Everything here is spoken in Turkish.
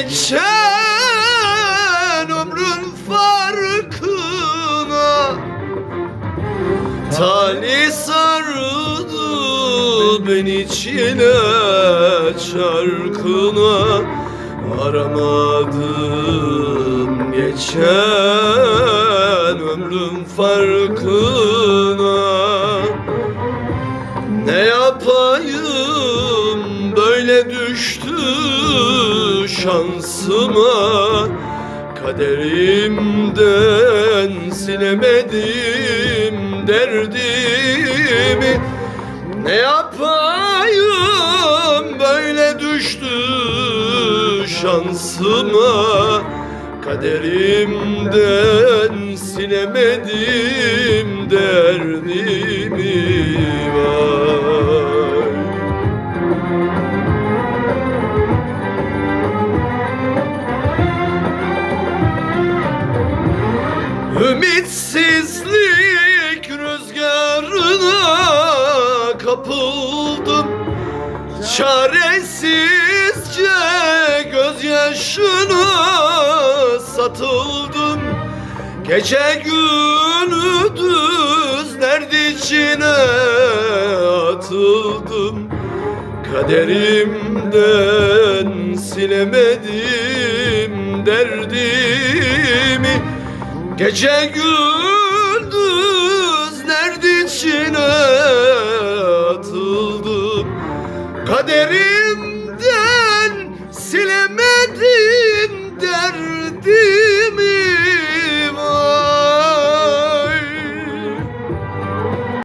geçen ömrün farkına. Tali sardı beni çile çarkına. Aramadım geçen ömrün farkına. Ne yapayım böyle düştü şansıma Kaderimden silemedim derdimi. Ne yapayım böyle düştü şansıma Kaderimden silemedim derdimi Ümitsizlik rüzgarına kapıldım. Çaresizce gözyaşına satıldım. Gece gündüz derd içine atıldım. Kaderimden silemedim derdimi. Gece gündüz kaderimden silemedim derdimi